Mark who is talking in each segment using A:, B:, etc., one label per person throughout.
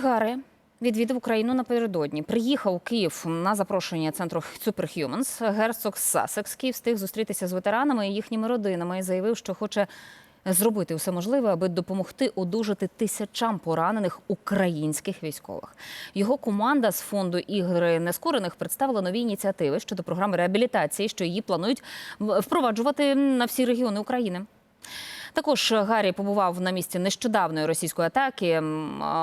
A: Принц відвідав Україну напередодні. Приїхав у Київ на запрошення центру Superhumans. Герцог Сасекський встиг зустрітися з ветеранами і їхніми родинами і заявив, що хоче зробити все можливе, аби допомогти одужати тисячам поранених українських військових. Його команда з фонду ігри нескорених представила нові ініціативи щодо програми реабілітації, що її планують впроваджувати на всі регіони України. Також Гаррі побував на місці нещодавної російської атаки.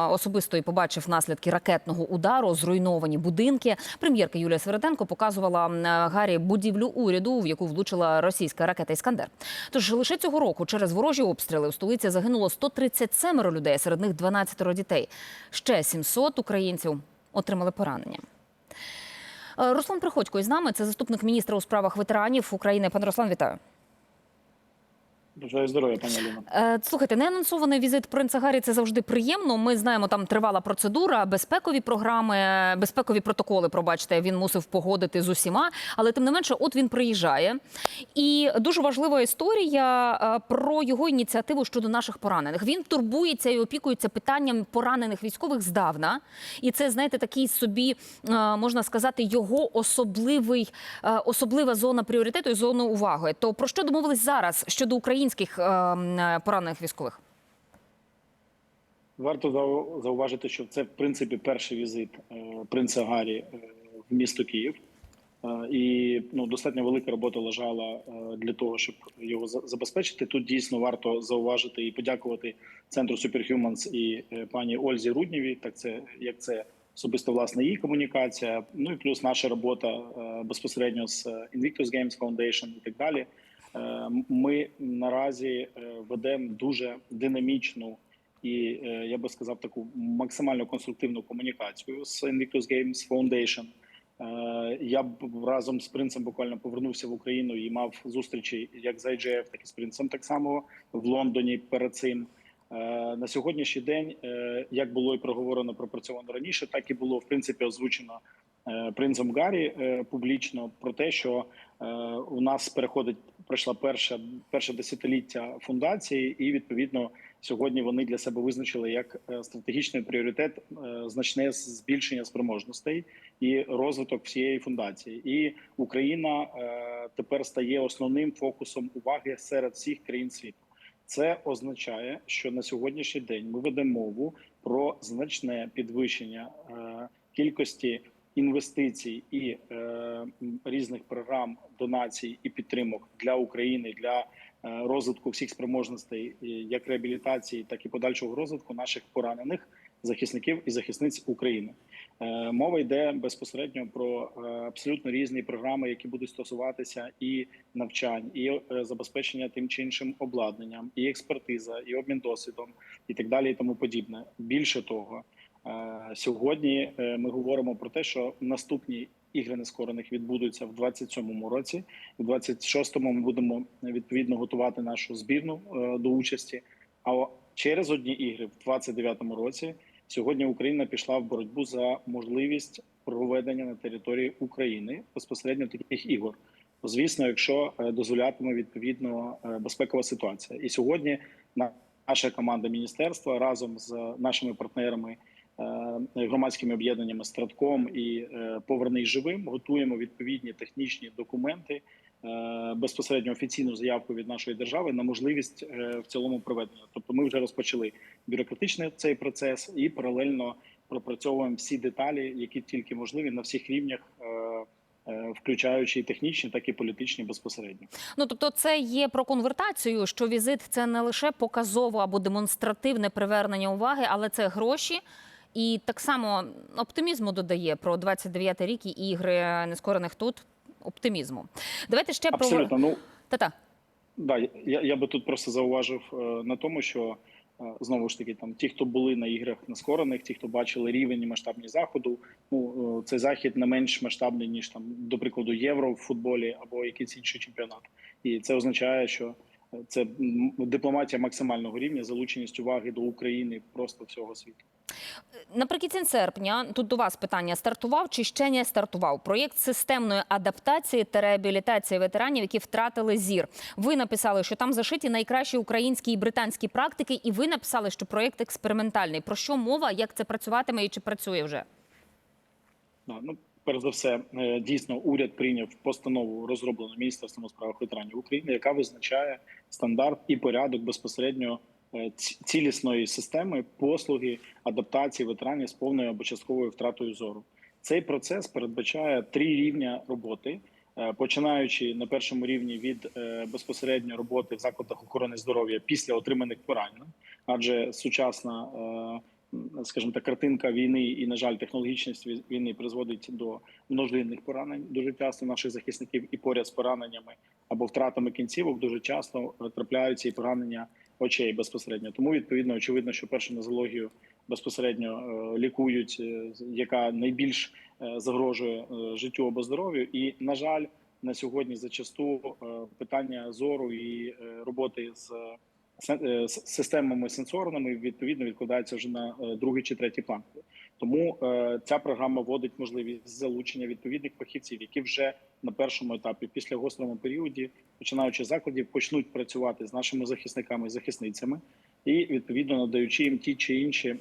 A: Особисто і побачив наслідки ракетного удару, зруйновані будинки. Прем'єрка Юлія Сверетенко показувала м, Гаррі будівлю уряду, в яку влучила російська ракета Іскандер. Тож лише цього року через ворожі обстріли у столиці загинуло 137 людей, серед них 12 дітей. Ще 700 українців отримали поранення. Е, Руслан Приходько із нами. Це заступник міністра у справах ветеранів України. Пане Руслан, вітаю.
B: Бажаю здоров'я, пані Аліна.
A: Е, Слухайте, неанонсований візит принца Гаррі – це завжди приємно. Ми знаємо, там тривала процедура, безпекові програми, безпекові протоколи. Пробачте, він мусив погодити з усіма. Але тим не менше, от він приїжджає. І дуже важлива історія е, про його ініціативу щодо наших поранених. Він турбується і опікується питанням поранених військових здавна. І це, знаєте, такий собі е, можна сказати, його особливий особлива зона пріоритету і зона уваги. То про що домовились зараз щодо українських е, е, поранених військових?
B: Варто зауважити, що це в принципі перший візит е, принца Гаррі е, в місто Київ. І ну достатньо велика робота лежала для того, щоб його забезпечити. Тут дійсно варто зауважити і подякувати центру Superhumans і пані Ользі Руднєвій. Так це як це особисто власне її комунікація. Ну і плюс наша робота безпосередньо з Invictus Games Foundation і так далі. Е, Ми наразі е, ведемо дуже динамічну і е, я би сказав таку максимально конструктивну комунікацію з Invictus Games Foundation. Я б разом з принцем буквально повернувся в Україну і мав зустрічі як з IGF, так і з принцем так само в Лондоні перед цим. На сьогоднішній день, як було і проговорено, пропрацьовано раніше, так і було в принципі озвучено принцем Гаррі е, публічно про те, що е, у нас переходить пройшла перша перше десятиліття фундації, і відповідно сьогодні вони для себе визначили як е, стратегічний пріоритет е, значне збільшення спроможностей і розвиток всієї фундації. І Україна е, тепер стає основним фокусом уваги серед всіх країн світу. Це означає, що на сьогоднішній день ми ведемо мову про значне підвищення е, кількості інвестицій і е, різних програм донацій і підтримок для України для е, розвитку всіх спроможностей, як реабілітації, так і подальшого розвитку наших поранених захисників і захисниць України. Е, Мова йде безпосередньо про е, абсолютно різні програми, які будуть стосуватися і навчань, і е, забезпечення тим чи іншим обладнанням, і експертиза, і обмін досвідом, і так далі, і тому подібне. Більше того, е, сьогодні е, ми говоримо про те, що наступні ігри нескорених відбудуться в 27-му році. В 26-му ми будемо відповідно готувати нашу збірну е, до участі. А через одні ігри в 29-му році. Сьогодні Україна пішла в боротьбу за можливість проведення на території України безпосередньо таких ігор. Звісно, якщо е, дозволятиме відповідно е, безпекова ситуація, і сьогодні на- наша команда міністерства разом з нашими партнерами, е, громадськими об'єднаннями Стратком і е, Повернись живим готуємо відповідні технічні документи. е, Безпосередньо офіційну заявку від нашої держави на можливість е, в цілому проведення. Тобто, ми вже розпочали бюрократичний цей процес і паралельно пропрацьовуємо всі деталі, які тільки можливі на всіх рівнях, е, е, включаючи і технічні, так і політичні безпосередньо.
A: Ну тобто, це є про конвертацію, що візит це не лише показове або демонстративне привернення уваги, але це гроші. І так само оптимізму додає про 29-й рік і ігри нескорених тут. Оптимізму. Давайте ще
B: Абсолютно. Ну
A: та-та.
B: да, я, я би тут просто зауважив е, на тому, що е, знову ж таки, там ті, хто були на іграх нескорених, ті, хто бачили рівень і масштабні заходу, ну е, цей захід не менш масштабний ніж там, до прикладу, євро в футболі або якийсь інший чемпіонат. І це означає, що Це дипломатія максимального рівня, залученість уваги до України просто всього світу.
A: Наприкінці серпня тут до вас питання: стартував чи ще не стартував проєкт системної адаптації та реабілітації ветеранів, які втратили зір. Ви написали, що там зашиті найкращі українські і британські практики, і ви написали, що проєкт експериментальний. Про що мова? Як це працюватиме і чи працює вже?
B: Ну, перш за все, е, дійсно, уряд прийняв постанову, розроблену Міністерством у справах ветеранів України, яка визначає стандарт і порядок безпосередньо е, цілісної системи послуги адаптації ветеранів з повною або частковою втратою зору. Цей процес передбачає три рівня роботи. е, Починаючи на першому рівні від безпосередньо роботи в закладах охорони здоров'я після отриманих поранень, адже сучасна скажімо так, картинка війни і, на жаль, технологічність ві- війни призводить до множинних поранень дуже часто наших захисників, і поряд з пораненнями або втратами кінцівок дуже часто е, трапляються і поранення очей безпосередньо. Тому відповідно очевидно, що першу нозологію безпосередньо е, лікують, е, яка найбільш загрожує життю або здоров'ю. І на жаль, на сьогодні зачасту питання зору і роботи з системами сенсорними відповідно відкладається вже на е, другий чи третій план. Тому е, ця програма вводить можливість залучення відповідних фахівців, які вже на першому етапі, після гострому періоді, починаючи з закладів, почнуть працювати з нашими захисниками і захисницями, і відповідно надаючи їм ті чи інші е,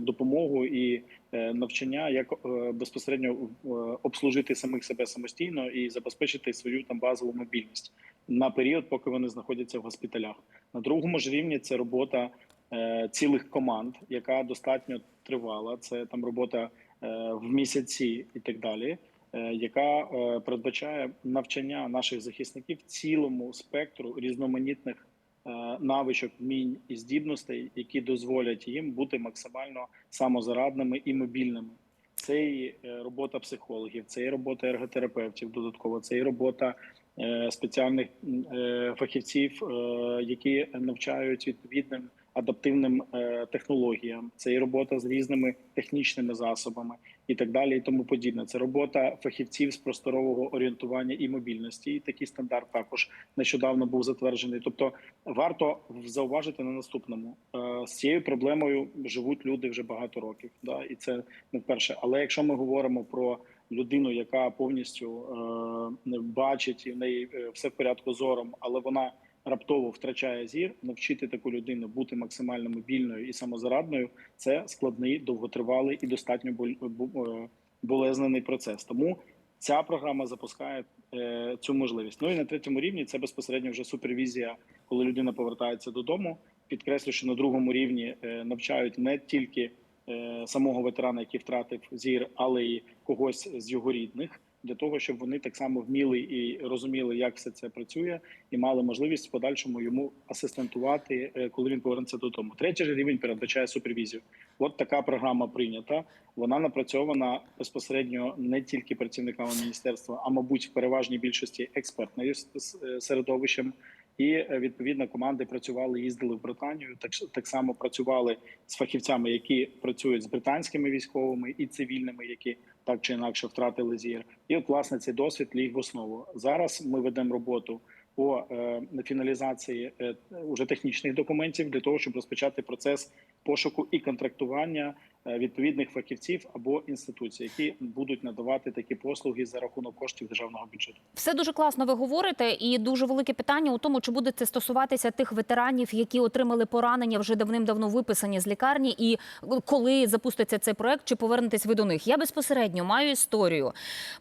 B: допомогу і е, навчання, як е, безпосередньо е, обслужити самих себе самостійно і забезпечити свою там базову мобільність на період, поки вони знаходяться в госпіталях. На другому ж рівні це робота е, цілих команд, яка достатньо тривала. Це там робота е, в місяці і так далі, е, яка е, передбачає навчання наших захисників цілому спектру різноманітних е, навичок, вмінь і здібностей, які дозволять їм бути максимально самозарадними і мобільними. Це і робота психологів, це і робота ерготерапевтів. Додатково це і робота спеціальних е, фахівців, е, які навчають відповідним адаптивним е, технологіям. Це і робота з різними технічними засобами і так далі, і тому подібне. Це робота фахівців з просторового орієнтування і мобільності. І такий стандарт також нещодавно був затверджений. Тобто, варто зауважити на наступному Е, з цією проблемою живуть люди вже багато років. Да, і це не вперше. Але якщо ми говоримо про людину, яка повністю е, не бачить і в неї е, все в порядку зором, але вона раптово втрачає зір, навчити таку людину бути максимально мобільною і самозарадною це складний, довготривалий і достатньо боль- е, болезнений процес. Тому ця програма запускає е, цю можливість. Ну і на третьому рівні це безпосередньо вже супервізія, коли людина повертається додому. Підкреслю, що на другому рівні е, навчають не тільки е, самого ветерана, який втратив зір, але й когось з його рідних, для того, щоб вони так само вміли і розуміли, як все це працює, і мали можливість в подальшому йому асистентувати, е, коли він повернеться додому. Третій же рівень передбачає супервізію. От така програма прийнята. Вона напрацьована безпосередньо не тільки працівниками міністерства, а мабуть, в переважній більшості експертною середовищем. І е, відповідно команди працювали, їздили в Британію. Так так само працювали з фахівцями, які працюють з британськими військовими і цивільними, які так чи інакше втратили зір. І от власне цей досвід ліг в основу. Зараз ми ведемо роботу по е, фіналізації е, уже технічних документів для того, щоб розпочати процес пошуку і контрактування відповідних фахівців або інституцій, які будуть надавати такі послуги за рахунок коштів державного бюджету.
A: Все дуже класно ви говорите, і дуже велике питання у тому, чи буде це стосуватися тих ветеранів, які отримали поранення вже давним-давно виписані з лікарні, і коли запуститься цей проект, чи повернетесь ви до них? Я безпосередньо маю історію.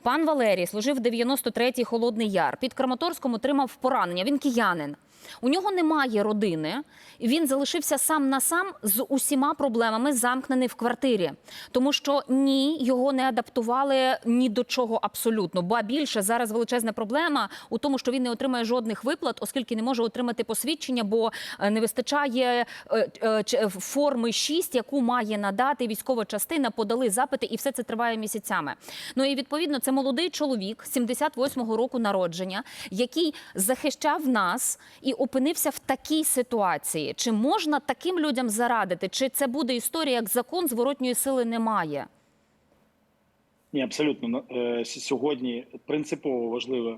A: Пан Валерій служив в 93-й Холодний Яр. Під Краматорськом отримав поранення. Він киянин. У нього немає родини, він залишився сам на сам з усіма проблемами, замкнений в квартирі, тому що ні, його не адаптували ні до чого абсолютно. Ба більше зараз величезна проблема у тому, що він не отримає жодних виплат, оскільки не може отримати посвідчення, бо е, не вистачає е, е, форми 6, яку має надати військова частина. Подали запити, і все це триває місяцями. Ну і відповідно, це молодий чоловік 78-го року народження, який захищав нас і опинився в такій ситуації. Чи можна таким людям зарадити? Чи це буде історія, як закон зворотньої сили немає?
B: Ні, абсолютно Е, сьогодні принципово важливе Е,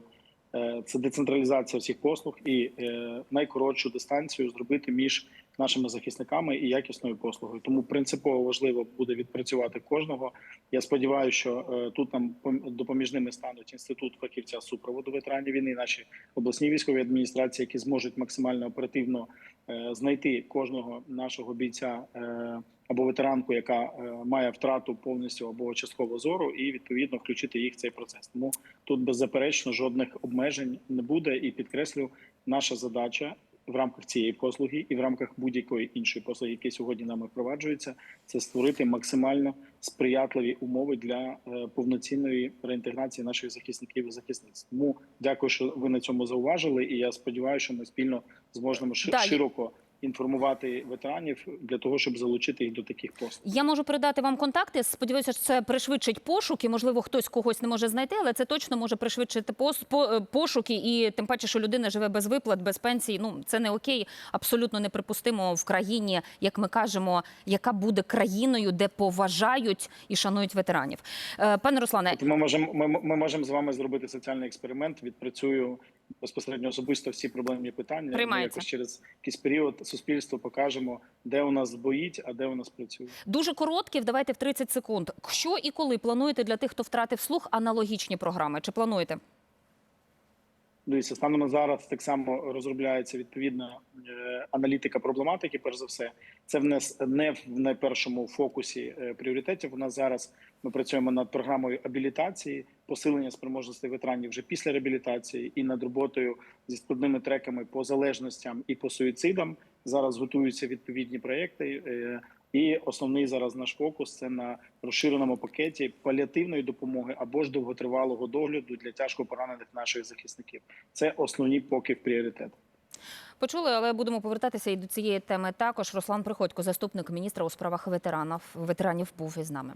B: Це децентралізація всіх послуг і е, найкоротшу дистанцію зробити між нашими захисниками і якісною послугою. Тому принципово важливо буде відпрацювати кожного. Я сподіваюся, що е, тут нам пом- допоміжними стануть інститут фахівця супроводу ветеранів війни, наші обласні військові адміністрації, які зможуть максимально оперативно е, знайти кожного нашого бійця е, або ветеранку, яка е, має втрату повністю або частково зору, і відповідно включити їх в цей процес. Тому тут беззаперечно жодних обмежень не буде. І підкреслю, наша задача в рамках цієї послуги і в рамках будь-якої іншої послуги, які сьогодні нами впроваджуються, це створити максимально сприятливі умови для е, повноцінної реінтеграції наших захисників і захисниць. Тому дякую, що ви на цьому зауважили. І я сподіваюся, що ми спільно зможемо ши- широко інформувати ветеранів для того, щоб залучити їх до таких послуг.
A: Я можу передати вам контакти. Сподіваюся, що це пришвидшить пошук, і можливо хтось когось не може знайти, але це точно може пришвидшити е, пошуки. І тим паче, що людина живе без виплат, без пенсії. Ну це не окей, абсолютно неприпустимо в країні, як ми кажемо, яка буде країною, де поважають і шанують ветеранів. Е, Пане Руслане,
B: От ми можемо ми, ми можемо з вами зробити соціальний експеримент. Відпрацюю безпосередньо особисто всі проблемні питання. Ми якось через якийсь період суспільству покажемо, де у нас боїть, а де у нас працює.
A: дуже короткі, давайте в 30 секунд. Що і коли плануєте для тих, хто втратив слух, аналогічні програми? Чи плануєте?
B: Дивіться, станом на зараз так само розробляється відповідна е, аналітика проблематики. Перш за все, це в нас не в найпершому фокусі е, пріоритетів. У нас зараз ми працюємо над програмою абілітації, посилення спроможностей ветеранів вже після реабілітації і над роботою зі складними треками по залежностям і по суїцидам. Зараз готуються відповідні проекти. І основний зараз наш фокус це на розширеному пакеті паліативної допомоги або ж довготривалого догляду для тяжко поранених наших захисників. Це основні поки пріоритети.
A: Почули, але будемо повертатися і до цієї теми також. Руслан Приходько, заступник міністра у справах ветеранів, ветеранів, був із нами.